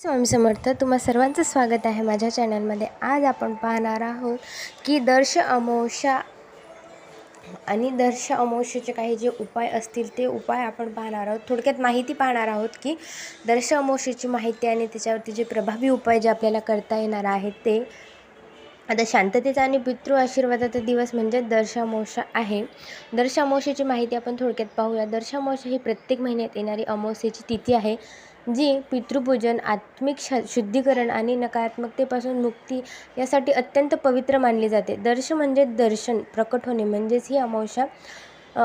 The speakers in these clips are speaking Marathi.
स्वामी समर्थ तुम्हा सर्वांचं स्वागत आहे माझ्या चॅनलमध्ये. आज आपण पाहणार आहोत की दर्श अमोषा आणि दर्श अमोषेचे काही जे उपाय असतील ते उपाय आपण पाहणार आहोत. थोडक्यात माहिती पाहणार आहोत की दर्श अमोषेची माहिती आणि त्याच्यावरती जे प्रभावी उपाय जे आपल्याला करता येणार आहेत ते आता शांततेचा आणि पितृ आशीर्वादाचा दिवस म्हणजे दर्शामोषा आहे. दर्शामोषेची माहिती आपण थोडक्यात पाहूया. दर्शामोषा ही प्रत्येक महिन्यात येणारी अमावस्येची तिथी आहे. जी पितृपूजन आत्मिक श शुद्धीकरण आणि नकारात्मकतेपासून मुक्ती यासाठी अत्यंत पवित्र मानली जाते. दर्श म्हणजे दर्शन प्रकट होणे म्हणजेच ही अमावस्या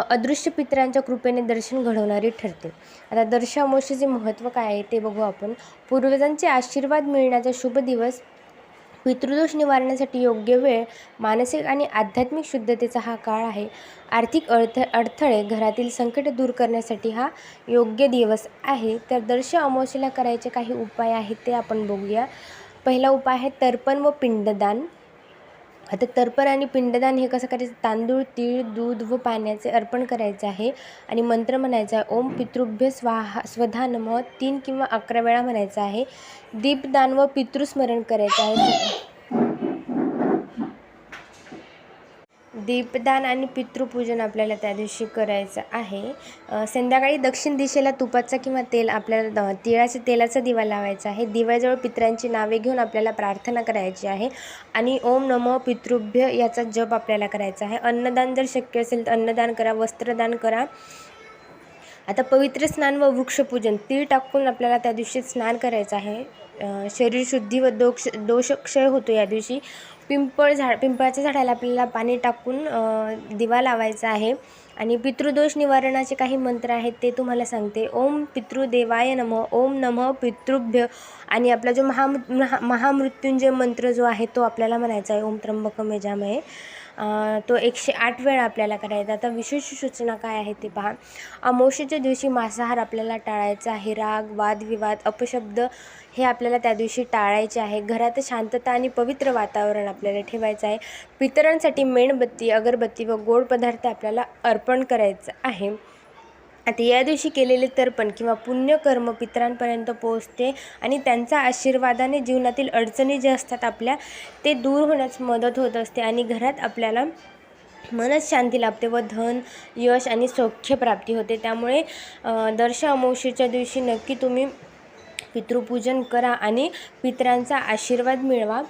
अदृश्य पितरांच्या कृपेने दर्शन घडवणारी ठरते. आता दर्श अमावस्येचे महत्त्व काय आहे ते बघू आपण. पूर्वजांचे आशीर्वाद मिळण्याचा शुभ दिवस पितृदोष निवारण्यासाठी योग्य वेळ मानसिक आणि आध्यात्मिक शुद्धतेचा हा काळ आहे. आर्थिक अडथ अडथळे घरातील संकट दूर करण्यासाठी हा योग्य दिवस आहे. तर दर्श अमावस्येला करायचे काही उपाय आहेत ते आपण बघूया. पहिला उपाय आहे तर्पण व पिंडदान. आता तर्पण आणि पिंडदान हे कसं करायचं? तांदूळ तीळ दूध व पाण्याचे अर्पण करायचे आहे. आणि मंत्र म्हणायचा आहे ओम पितृभ्य स्वाहा स्वधा नम. तीन किंवा अकरा वेळा म्हणायचं आहे. दीपदान व पितृस्मरण करायचं आहे. दीपदान आणि पितृपूजन आपल्याला त्या दिवशी करायचं आहे. संध्याकाळी दक्षिण दिशेला तुपाचा किंवा तेल आपल्याला तिळाच्या तेलाचा दिवा लावायचा आहे. दिव्याजवळ पित्रांची नावे घेऊन आपल्याला प्रार्थना करायची आहे. आणि ओम नमो पितृभ्य याचा जप आपल्याला करायचा आहे. अन्नदान जर शक्य असेल तर अन्नदान करा वस्त्रदान करा. आता पवित्र स्नान व वृक्षपूजन तीळ टाकून आपल्याला त्या दिवशी स्नान करायचं आहे. शरीरशुद्धी व दोष दोषक्षय होतो या दिवशी. पिंपळ झाड पिंपळाच्या झाडाला आपल्याला पाणी टाकून दिवा लावायचा आहे. आणि पितृदोष निवारणाचे काही मंत्र आहेत ते तुम्हाला सांगते. ओम पितृदेवाय नम ओम नम पितृभ्य. आणि आपला जो महा महामृत्युंजय मंत्र जो आहे तो आपल्याला म्हणायचा आहे. ओम त्र्यंबकम यजामये तो एकशे आठ वेळा आपल्याला करायचा. आता विशेष सूचना काय आहे ते पहा. अमावशेच्या दिवशी मांसाहार आपल्याला टाळायचा आहे. राग वादविवाद अपशब्द हे आपल्याला त्या दिवशी टाळायचे आहे. घरात शांतता आणि पवित्र वातावरण आपल्याला ठेवायचं आहे. पितरांसाठी मेणबत्ती अगरबत्ती व गोड पदार्थ आपल्याला अर्पण करायचं आहे. आता या दिवशी केलेले तर्पण किंवा पुण्यकर्म पितरांपर्यंत पोहोचते आणि त्यांच्या आशीर्वादाने जीवनातील अडचणी ज्या असतात आपल्या ते दूर होण्यास मदत होत असते आणि घरात आपल्याला मनच शांती लाभते व धन यश आणि सौख्य प्राप्ती होते. त्यामुळे दर्श अमावशीच्या दिवशी नक्की तुम्ही पितृपूजन करा आणि पितरांचा आशीर्वाद मिळवा.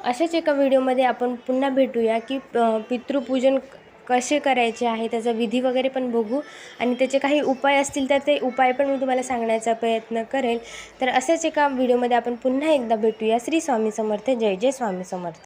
अशाच एका व्हिडिओमध्ये आपण पुन्हा भेटूया की पितृपूजन कसे करायचे आहे त्याचा विधी वगैरे पण बघू. आणि त्याचे काही उपाय असतील तर ते उपाय पण मी तुम्हाला सांगण्याचा प्रयत्न करेल तर असेच एका व्हिडिओमध्ये आपण पुन्हा एकदा भेटूया. श्री स्वामी समर्थ. जय जय स्वामी समर्थ.